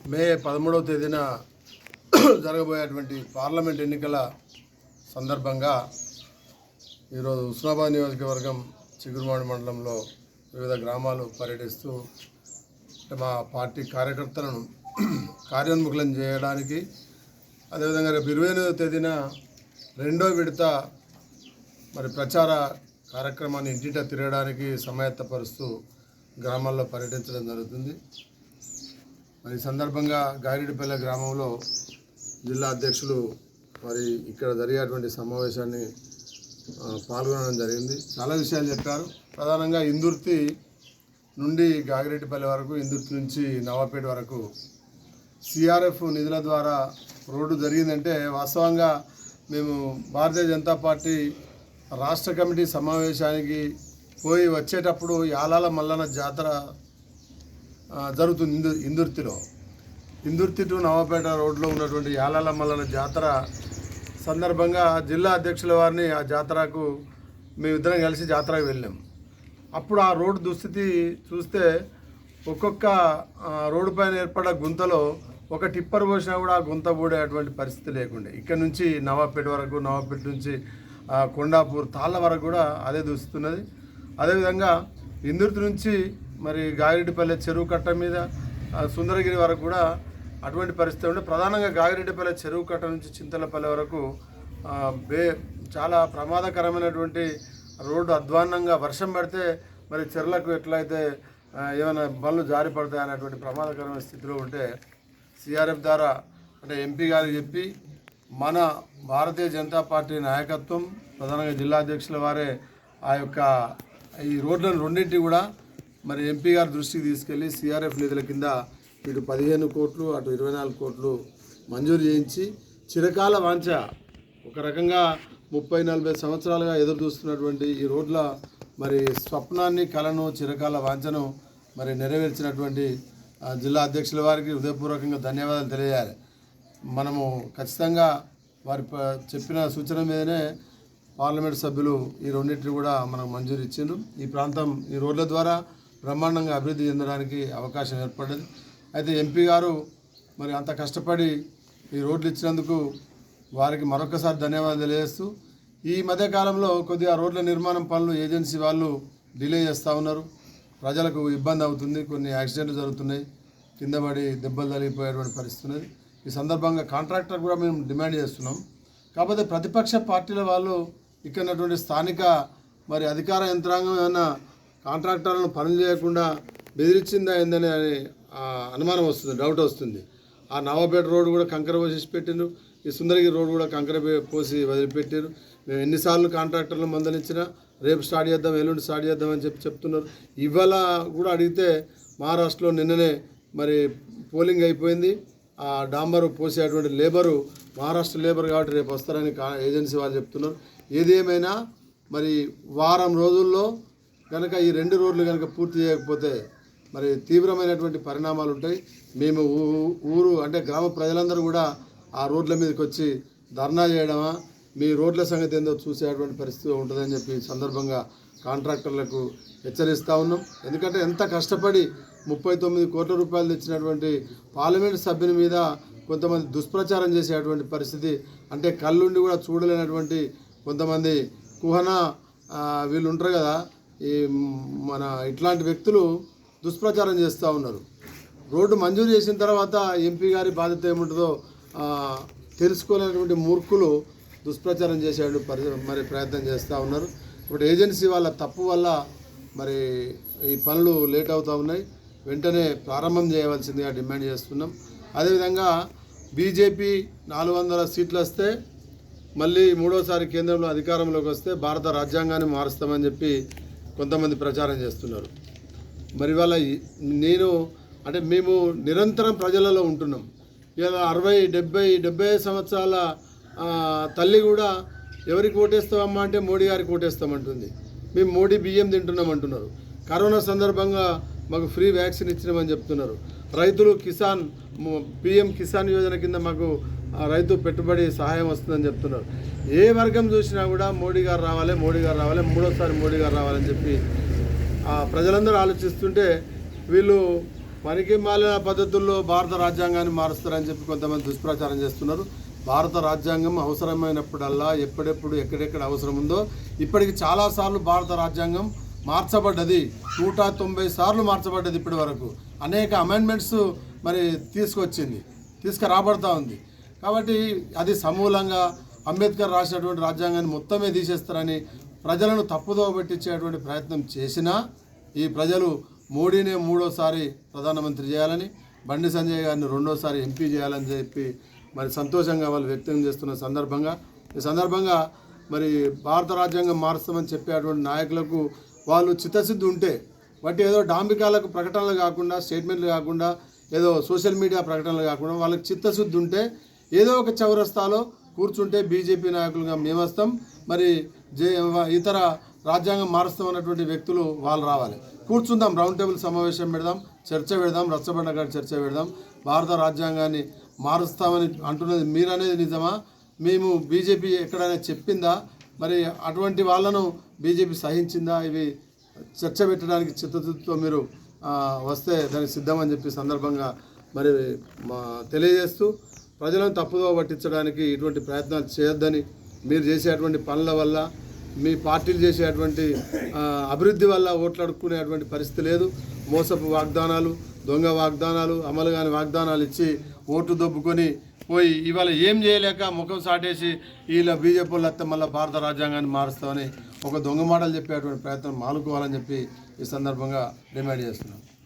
మే పదమూడవ తేదీన జరగబోయేటువంటి పార్లమెంట్ ఎన్నికల సందర్భంగా ఈరోజు ఉస్నాబాద్ నియోజకవర్గం చిగురుమాడి మండలంలో వివిధ గ్రామాలు పర్యటిస్తూ మా పార్టీ కార్యకర్తలను కార్యోన్ముఖులను చేయడానికి అదేవిధంగా రేపు ఇరవై ఎనిమిదవ తేదీన రెండో విడత మరి ప్రచార కార్యక్రమాన్ని ఇంటింటా తిరగడానికి సమాయత్తపరుస్తూ గ్రామాల్లో పర్యటించడం జరుగుతుంది. మరి సందర్భంగా గారిడిపల్లె గ్రామంలో జిల్లా అధ్యక్షులు మరి ఇక్కడ జరిగేటువంటి సమావేశాన్ని పాల్గొనడం జరిగింది. చాలా విషయాలు చెప్పారు. ప్రధానంగా ఇందుర్తి నుండి గాగిరెడ్డిపల్లి వరకు ఇందుర్తి నుంచి నవాపేట వరకు సిఆర్ఎఫ్ నిధుల ద్వారా రోడ్డు జరిగిందంటే వాస్తవంగా మేము భారతీయ జనతా పార్టీ రాష్ట్ర కమిటీ సమావేశానికి పోయి వచ్చేటప్పుడు యాలాల మల్లన్న జాతర జరుగుతుంది ఇందు ఇందుర్తిలో. ఇందుర్తి టు నవాపేట రోడ్లో ఉన్నటువంటి యాలాల మల్లన్న జాతర సందర్భంగా జిల్లా అధ్యక్షుల వారిని ఆ జాతరకు మేమిద్దరం కలిసి జాతరకు వెళ్ళాం. అప్పుడు ఆ రోడ్డు దుస్థితి చూస్తే ఒక్కొక్క రోడ్డు పైన ఏర్పడ్డ గుంతలో ఒక టిప్పర్ పోసినా కూడా ఆ గుంత పూడేటువంటి పరిస్థితి లేకుండే. ఇక్కడ నుంచి నవాపేట వరకు నవాపేట నుంచి కొండాపూర్ తాళ్ళ వరకు కూడా అదే దుస్తున్నది అదేవిధంగా ఇందుర్తి నుంచి మరి గాగిరెడ్డిపల్లె చెరువు కట్ట మీద సుందరగిరి వరకు కూడా అటువంటి పరిస్థితి ఉంటే ప్రధానంగా గాగిరెడ్డిపల్లె చెరువు కట్ట నుంచి చింతలపల్లె వరకు బే చాలా ప్రమాదకరమైనటువంటి రోడ్డు అధ్వాన్నంగా వర్షం పడితే మరి చెర్లకు ఎట్లయితే ఏమైనా బండ్లు జారి పడతాయి అనేటువంటి ప్రమాదకరమైన స్థితిలో ఉంటే సిఆర్ఎఫ్ ద్వారా అంటే ఎంపీ గారికి చెప్పి మన భారతీయ జనతా పార్టీ నాయకత్వం ప్రధానంగా జిల్లా అధ్యక్షుల వారే ఆ యొక్క ఈ రోడ్లను రెండింటి కూడా మరి ఎంపీ గారి దృష్టికి తీసుకెళ్ళి సిఆర్ఎఫ్ నిధుల కింద ఇటు పదిహేను కోట్లు అటు ఇరవై నాలుగు కోట్లు మంజూరు చేయించి చిరకాల వాంఛ ఒక రకంగా ముప్పై నలభై సంవత్సరాలుగా ఎదురు చూస్తున్నటువంటి ఈ రోడ్ల మరి స్వప్నాన్ని కలను చిరకాల వాంఛను మరి నెరవేర్చినటువంటి జిల్లా అధ్యక్షుల వారికి హృదయపూర్వకంగా ధన్యవాదాలు తెలియజేయాలి. మనము ఖచ్చితంగా వారి ప- చెప్పిన సూచన మీదనే పార్లమెంట్ సభ్యులు ఈ రెండింటిని కూడా మనకు మంజూరు ఇచ్చిండ్రు. ఈ ప్రాంతం ఈ రోడ్ల ద్వారా బ్రహ్మాండంగా అభివృద్ధి చెందడానికి అవకాశం ఏర్పడ్డది అయితే ఎంపీ గారు మరి అంత కష్టపడి ఈ రోడ్లు ఇచ్చినందుకు వారికి మరొకసారి ధన్యవాదాలు తెలియజేస్తూ ఈ మధ్య కాలంలో కొద్దిగా రోడ్ల నిర్మాణం పనులు ఏజెన్సీ వాళ్ళు డిలే చేస్తూ ఉన్నారు. ప్రజలకు ఇబ్బంది అవుతుంది కొన్ని యాక్సిడెంట్లు జరుగుతున్నాయి కింద పడి దెబ్బలు తగిలిపోయేటువంటి పరిస్థితి ఉన్నది. ఈ సందర్భంగా కాంట్రాక్టర్ కూడా మేము డిమాండ్ చేస్తున్నాం. కాకపోతే ప్రతిపక్ష పార్టీల వాళ్ళు ఇక్కడ ఉన్నటువంటి స్థానిక మరి అధికార యంత్రాంగం ఏమైనా కాంట్రాక్టర్లను పనులు చేయకుండా బెదిరించిందా ఏందని అని అనుమానం వస్తుంది డౌట్ వస్తుంది. ఆ నవాపేట రోడ్డు కూడా కంకర పోసేసి పెట్టిండ్రు. ఈ సుందరగిరి రోడ్డు కూడా కంకర పోసి వదిలిపెట్టారు మేము ఎన్నిసార్లు కాంట్రాక్టర్లు మందలించినా రేపు స్టార్ట్ చేద్దాం ఎల్లుండి స్టార్ట్ చేద్దాం అని చెప్పి చెప్తున్నారు. ఇవాళ కూడా అడిగితే మహారాష్ట్రలో నిన్ననే మరి పోలింగ్ అయిపోయింది. ఆ డాంబరు పోసేటువంటి లేబరు మహారాష్ట్ర లేబర్ కాబట్టి రేపు వస్తారని కా ఏజెన్సీ వాళ్ళు చెప్తున్నారు. ఏదేమైనా మరి వారం రోజుల్లో కనుక ఈ రెండు రోడ్లు కనుక పూర్తి చేయకపోతే మరి తీవ్రమైనటువంటి పరిణామాలు ఉంటాయి. మేము ఊ- ఊరు అంటే గ్రామ ప్రజలందరూ కూడా ఆ రోడ్ల మీదకి వచ్చి ధర్నా చేయడమా మీ రోడ్ల సంగతి ఏందో చూసేటువంటి పరిస్థితి ఉంటుందని చెప్పి సందర్భంగా కాంట్రాక్టర్లకు హెచ్చరిస్తూ ఉన్నాం. ఎందుకంటే ఎంత కష్టపడి ముప్పై తొమ్మిది కోట్ల రూపాయలు తెచ్చినటువంటి పార్లమెంట్ సభ్యుని మీద కొంతమంది దుష్ప్రచారం చేసేటువంటి పరిస్థితి. అంటే కళ్ళుండి కూడా చూడలేనటువంటి కొంతమంది కుహన వీళ్ళు ఉంటారు కదా ఈ మన ఇట్లాంటి వ్యక్తులు దుష్ప్రచారం చేస్తూ ఉన్నారు. రోడ్డు మంజూరు చేసిన తర్వాత ఎంపీ గారి బాధ్యత ఏముంటుందో తెలుసుకోలేనటువంటి మూర్ఖులు దుష్ప్రచారం చేసేటువంటి పరి మరి ప్రయత్నం చేస్తూ ఉన్నారు. ఇప్పుడు ఏజెన్సీ వాళ్ళ తప్పు వల్ల మరి ఈ పనులు లేట్ అవుతూ ఉన్నాయి. వెంటనే ప్రారంభం చేయవలసిందిగా డిమాండ్ చేస్తున్నాం. అదేవిధంగా బీజేపీ నాలుగు వందల సీట్లు వస్తే మళ్ళీ మూడోసారి కేంద్రంలో అధికారంలోకి వస్తే భారత రాజ్యాంగాన్ని మారుస్తామని చెప్పి కొంతమంది ప్రచారం చేస్తున్నారు. మరి వాళ్ళ నేను అంటే మేము నిరంతరం ప్రజలలో ఉంటున్నాం. ఇలా అరవై డెబ్బై డెబ్బై సంవత్సరాల తల్లి కూడా ఎవరికి ఓటేస్తామమ్మా అంటే మోడీ గారికి ఓటేస్తామంటుంది. మేము మోడీ బియ్యం తింటున్నాం అంటున్నారు. కరోనా సందర్భంగా మాకు ఫ్రీ వ్యాక్సిన్ ఇచ్చినామని చెప్తున్నారు. రైతులు కిసాన్ పిఎం కిసాన్ యోజన కింద మాకు రైతు పెట్టుబడి సహాయం వస్తుందని చెప్తున్నారు. ఏ వర్గం చూసినా కూడా మోడీ గారు రావాలి మోడీ గారు రావాలి మూడోసారి మోడీ గారు రావాలని చెప్పి ప్రజలందరూ ఆలోచిస్తుంటే వీళ్ళు మనకి మాలిన పద్ధతుల్లో భారత రాజ్యాంగాన్ని మారుస్తారని చెప్పి కొంతమంది దుష్ప్రచారం చేస్తున్నారు. భారత రాజ్యాంగం అవసరమైనప్పుడల్లా ఎప్పుడెప్పుడు ఎక్కడెక్కడ అవసరం ఉందో ఇప్పటికి చాలాసార్లు భారత రాజ్యాంగం మార్చబడ్డది. నూట తొంభై సార్లు మార్చబడ్డది ఇప్పటి వరకు. అనేక అమెండ్మెంట్స్ మరి తీసుకొచ్చింది. తీసుకురాబడతా ఉంది. కాబట్టి అది సమూలంగా అంబేద్కర్ రాసినటువంటి రాజ్యాంగాన్ని మొత్తమే తీసేస్తారని ప్రజలను తప్పుదోవ పెట్టించేటువంటి ప్రయత్నం చేసినా ఈ ప్రజలు మోడీనే మూడోసారి ప్రధానమంత్రి చేయాలని బండి సంజయ్ గారిని రెండోసారి ఎంపీ చేయాలని చెప్పి మరి సంతోషంగా వాళ్ళు వ్యక్తం చేస్తున్న సందర్భంగా ఈ సందర్భంగా మరి భారత రాజ్యాంగం మారుస్తామని చెప్పేటువంటి నాయకులకు వాళ్ళు చిత్తశుద్ధి ఉంటే బట్ ఏదో డాంబికాలకు ప్రకటనలు కాకుండా స్టేట్మెంట్లు కాకుండా ఏదో సోషల్ మీడియా ప్రకటనలు కాకుండా వాళ్ళకి చిత్తశుద్ధి ఉంటే ఏదో ఒక చౌరస్తాలో కూర్చుంటే బీజేపీ నాయకులుగా మేము వస్తాం మరి జే ఇతర రాజ్యాంగం మారుస్తాం అన్నటువంటి వ్యక్తులు వాళ్ళు రావాలి. కూర్చుందాం రౌండ్ టేబుల్ సమావేశం పెడదాం చర్చ పెడదాం రచ్చబండ గారి చర్చ పెడదాం. భారత రాజ్యాంగాన్ని మారుస్తామని అంటున్నది మీరనేది నిజమా? మేము బీజేపీ ఎక్కడైనా చెప్పిందా? మరి అటువంటి వాళ్ళను బీజేపీ సహించిందా? ఇవి చర్చ పెట్టడానికి చిత్తశుద్ధితో మీరు వస్తే దానికి సిద్ధమని చెప్పి సందర్భంగా మరి మా తెలియజేస్తూ ప్రజలను తప్పుదో పట్టించడానికి ఇటువంటి ప్రయత్నాలు చేయొద్దని మీరు చేసేటువంటి పనుల వల్ల మీ పార్టీలు చేసేటువంటి అభివృద్ధి వల్ల ఓట్లాడుకునేటువంటి పరిస్థితి లేదు. మోసపు వాగ్దానాలు దొంగ వాగ్దానాలు అమలు కాని వాగ్దానాలు ఇచ్చి ఓటు దొబ్బుకొని పోయి ఇవాళ ఏం చేయలేక ముఖం సాటేసి వీళ్ళ బీజేపీ వాళ్ళు వస్తే మళ్ళీ భారత రాజ్యాంగాన్ని మారుస్తామని ఒక దొంగ మాటలు చెప్పేటువంటి ప్రయత్నం మానుకోవాలని చెప్పి ఈ సందర్భంగా డిమాండ్ చేస్తున్నాం.